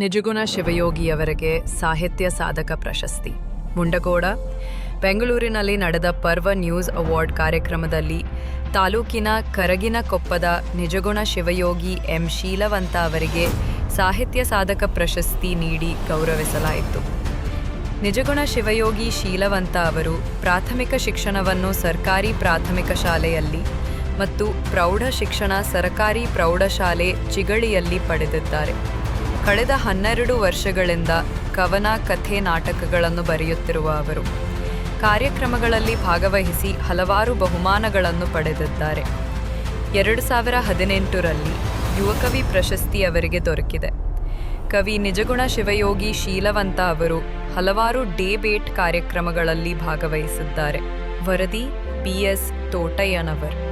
ನಿಜಗುಣ ಶಿವಯೋಗಿಯವರಿಗೆ ಸಾಹಿತ್ಯ ಸಾಧಕ ಪ್ರಶಸ್ತಿ. ಮುಂಡಗೋಡ, ಬೆಂಗಳೂರಿನಲ್ಲಿ ನಡೆದ ಪರ್ವ ನ್ಯೂಸ್ ಅವಾರ್ಡ್ ಕಾರ್ಯಕ್ರಮದಲ್ಲಿ ತಾಲೂಕಿನ ಕರಗಿನಕೊಪ್ಪದ ನಿಜಗುಣ ಶಿವಯೋಗಿ ಎಂ ಶೀಲವಂತ ಅವರಿಗೆ ಸಾಹಿತ್ಯ ಸಾಧಕ ಪ್ರಶಸ್ತಿ ನೀಡಿ ಗೌರವಿಸಲಾಯಿತು. ನಿಜಗುಣ ಶಿವಯೋಗಿ ಶೀಲವಂತ ಅವರು ಪ್ರಾಥಮಿಕ ಶಿಕ್ಷಣವನ್ನು ಸರ್ಕಾರಿ ಪ್ರಾಥಮಿಕ ಶಾಲೆಯಲ್ಲಿ ಮತ್ತು ಪ್ರೌಢ ಶಿಕ್ಷಣ ಸರ್ಕಾರಿ ಪ್ರೌಢಶಾಲೆ ಚಿಗಳಿಯಲ್ಲಿ ಪಡೆದಿದ್ದಾರೆ. ಕಳೆದ ಹನ್ನೆರಡು ವರ್ಷಗಳಿಂದ ಕವನ, ಕಥೆ ನಾಟಕಗಳನ್ನು ಬರೆಯುತ್ತಿರುವ ಅವರು ಕಾರ್ಯಕ್ರಮಗಳಲ್ಲಿ ಭಾಗವಹಿಸಿ ಹಲವಾರು ಬಹುಮಾನಗಳನ್ನು ಪಡೆದಿದ್ದಾರೆ. ಎರಡು ಸಾವಿರ ಹದಿನೆಂಟರಲ್ಲಿ ಯುವಕವಿ ಪ್ರಶಸ್ತಿ ಅವರಿಗೆ ದೊರಕಿದೆ. ಕವಿ ನಿಜಗುಣ ಶಿವಯೋಗಿ ಶೀಲವಂತ ಅವರು ಹಲವಾರು ಡೇಬೇಟ್ ಕಾರ್ಯಕ್ರಮಗಳಲ್ಲಿ ಭಾಗವಹಿಸಿದ್ದಾರೆ. ವರದಿ ಬಿ ಎಸ್ ತೋಟಯ್ಯನವರ್.